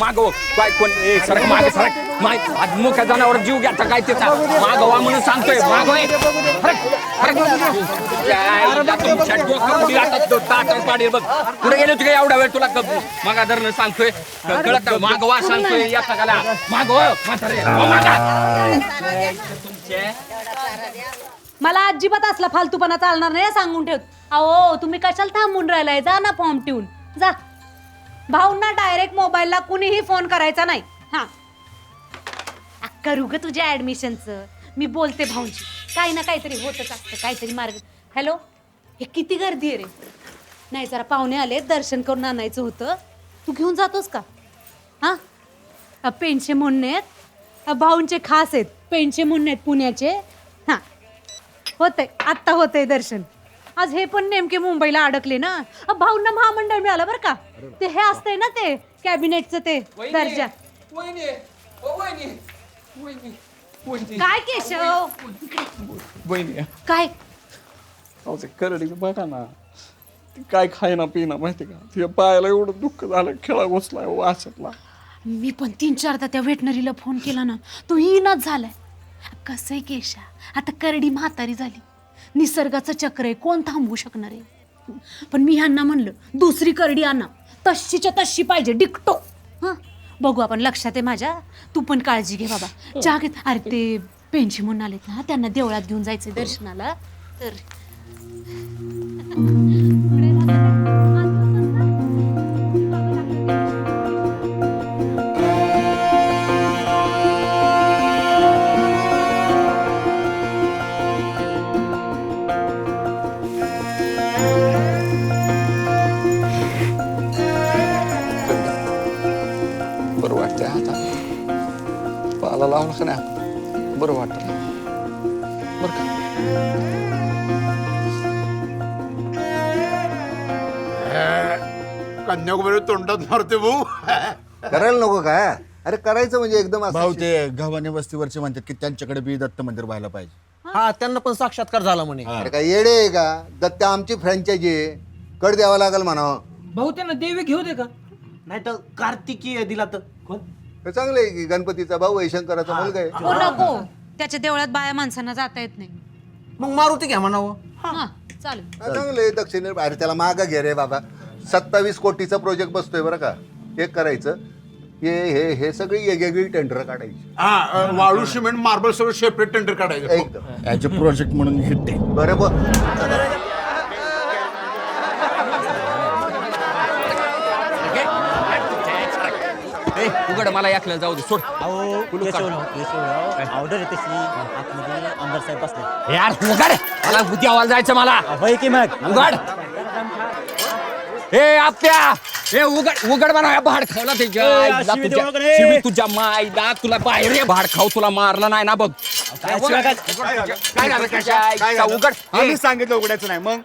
मागव. काय कोण ए, सरक मागे सरक माय आज मुख्या जनावर जीव घ्या तर काय त्याचा मागवा म्हणून सांगतोय. मागवाय तुमच्या डोक्यामध्ये आता तो ताटण पाडेल बघ. कुठे गेले होते का एवढा वेळ तुला मागा धरणं सांगतोय. कळत नाही. मागवा सांगतोय. या सगळ्याला. मागव म्हातारे. हो, मागा. तुमचे मला अजिबात असला फालतूपणा चालणार नाही हं, सांगून ठेव. अहो तुम्ही कशाला थांबून राहिलाय? जा ना फॉर्म ठेवून. जा. भाऊंना डायरेक्ट मोबाईलला कुणीही फोन करायचा नाही. हा. आ, करू ग तुझ्या ऍडमिशनचं मी बोलते भाऊंची. काही ना काहीतरी होतच असतं काहीतरी मार्ग. हॅलो हे किती गर्दी आहे रे. नाही जरा पाहुणे आले दर्शन करून आणायचं होतं. तू घेऊन जातोस का? हां? अ, पेंशे आहेत. भाऊंचे खास आहेत. पेंशे म्हणणे आहेत पुण्याचे. हां. होतंय. आत्ता होतंय दर्शन. आज हे पण नेमके मुंबईला अडकले ना. अ, भाऊंना महामंडळ मिळालं बरं का. ते हे असतंय ना ते कॅबिनेटचं ते दर्जा. वहिनी ओ वहिनी वहिनी वहिनी. काय केशव? बहिणी काय? अहो ते करडी बघा ना. ती काय खायना पिना माहिती का? तिच्या पायाला एवढं दुःख झालं खेळा घुसला वाचतला मी पण तीन चारदा त्या वेटनरीला फोन केला ना तो येईनाच झालाय. कसं आहे केशा आता करडी म्हातारी झाली. निसर्गाचं चक्र आहे. कोण थांबवू शकणार आहे? पण मी ह्यांना म्हणलं दुसरी करडी आणा. तशीच्या तशी पाहिजे डिकटो. हां? बघू आपण लक्षात आहे माझ्या? तू पण काळजी घे बाबा. चहा घेत अरे ते पेन्शी म्हणून आलेत ना त्यांना देवळात घेऊन जायचं दर्शनाला. तर वाटतंय आता. पाला लावलं का नाही? बरं वाटतं बरं का? कन्याकुमारी तोंडात मारते भाऊ. करायला नको का? अरे करायचं म्हणजे एकदम असं भाऊ ते गव्हाणे वस्तीवरचे म्हणतात की त्यांच्याकडे बी दत्त मंदिर व्हायला पाहिजे. हा त्यांना पण साक्षात्कार झाला म्हणे. अरे काय येडे आहे का? दत्त आमची फ्रँचायझी आहे. कड द्यावा लागेल म्हणावं. भाऊ त्यांना देवी घेऊ दे का? नाही तर कार्तिकी दिला तर. कोण? हे चांगलं आहे की गणपतीचा भाऊ आहे शंकराचा मुलगा आहे. हो नको त्याच्या देवळात बाया माणसांना जाता येत नाही. मग मारुती घ्या म्हणावं. हां चालेल. हा, चांगलं आहे दक्षिणे अरे त्याला मागा घे रे बाबा. सत्तावीस कोटीचा प्रोजेक्ट बसतोय बरं का. हे करायचं. हे हे हे सगळी वेगवेगळी टेंडर काढायची. हा अ, वाळू सिमेंट मार्बल सगळं सेपरेट टेंडर काढायचं. एकदम. अ प्रोजेक्ट म्हणून हिट आहे. उघड मला याकलं जाऊ दे सोड. कुलूप काढ. ऑर्डर आहे तशी आतमध्ये आमदार साहेब बसले. यार उघड. मला उद्यावाला जायचं मला. होय की मग? उघड. हे आप्या. हे उघड उघड म्हणा भाड खावला ते ए, शिवी देऊ नका रे. शिवी तुझ्या माईला तुला बाहेर ये भाड खाऊ तुला मारला नाही ना बघ. काय. शिव्या काय? काय झालं आईचा उघड. आम्ही हे, सांगितलं उघडायचं नाही मग?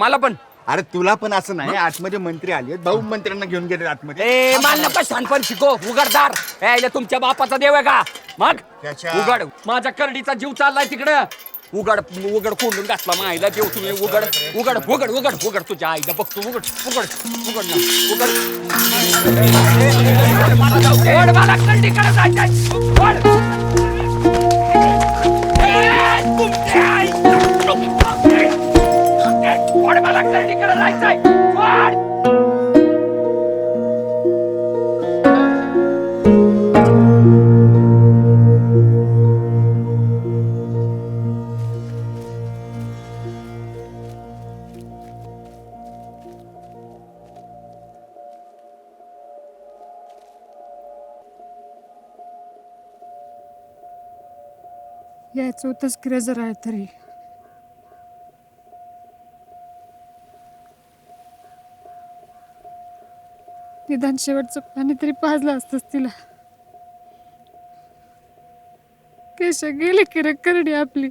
मला पण. अरे तुला पण असं नाही आतमध्ये मंत्री आले भाऊ मंत्र्यांना घेऊन गेले आतमध्ये ए मला नका शानपण शिको उघडदार ए इले तुमच्या बापाचा देव आहे का मग त्याच्या- उघड माझ्या करडीचा जीव चाललाय तिकडं उघड उघड कोंडून घातला मायला देव तुम्ही उघड उघड उघड उघड उघड तुझ्या आईला बघतो उघड उघड उघड ना उघड उघड मला करडीकडे जायचंय उघड the Yeah, it's with this grazer right. निदान शेवटचं पाणी तरी पाजलं असतंच तिला. केश गेले की रे करडी आपली.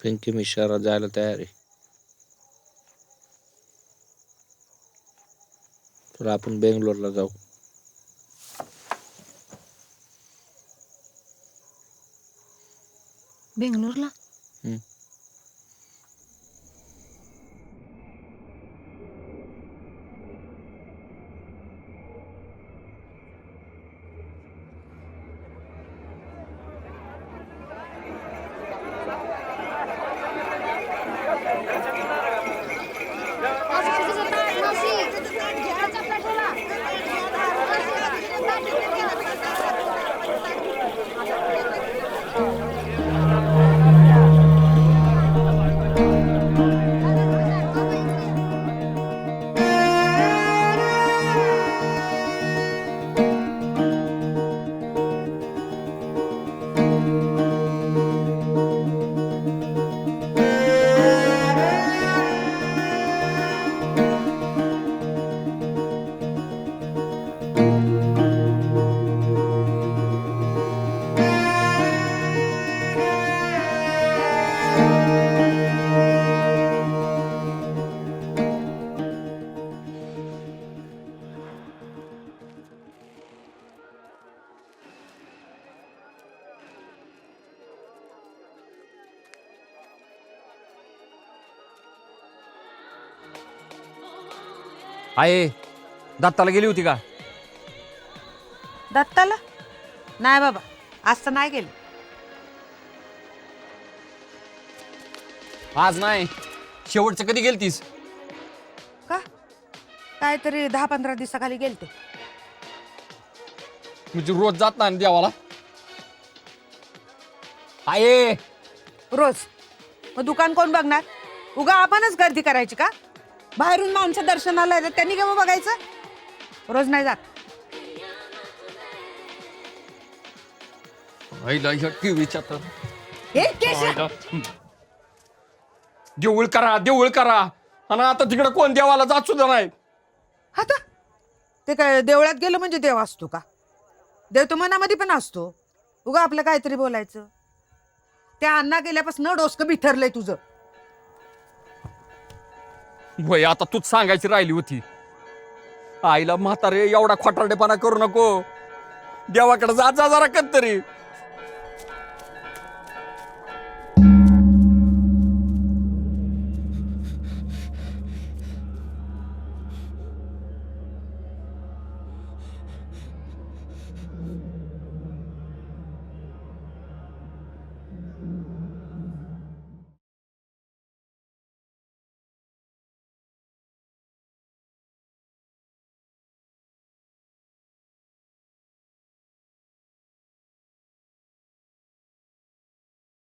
पिंकी मी शहरात जायला तयार आहे तर आपण बेंगलोरला जाऊ बेंगलोरला हम्म. आहे दत्ताला गेली होती का? दत्ताला? नाही बाबा आज तर नाही गेले. आज नाही. शेवटचं कधी गेलतीस? का? काहीतरी दहा पंधरा दिवसाखाली गेलते. म्हणजे रोज जात ना देवाला? आहे रोज? मग दुकान कोण बघणार? उगा आपणच गर्दी करायची का? बाहेरून माणसं दर्शनाला येतात. त्यांनी केव्हा बघायचं? रोज नाही जात. टीव्हीच्या तर हे केशव, देऊळ करा देऊळ करा. आणि आता तिकडे कोण देवाला जात सुद्धा नाही. आता ते काय देवळात गेलं म्हणजे देव असतो का? देव तो मनामध्ये पण असतो. उगा आपलं काहीतरी बोलायचं. त्या अण्णा गेल्यापासून डोसकं बिथरलंय तुझं. वय आता तूच सांगायची राहिली होती. आईला म्हातारे एवढा खोटारडेपणा करू नको. देवाकडे जा जा जरा कधीतरी.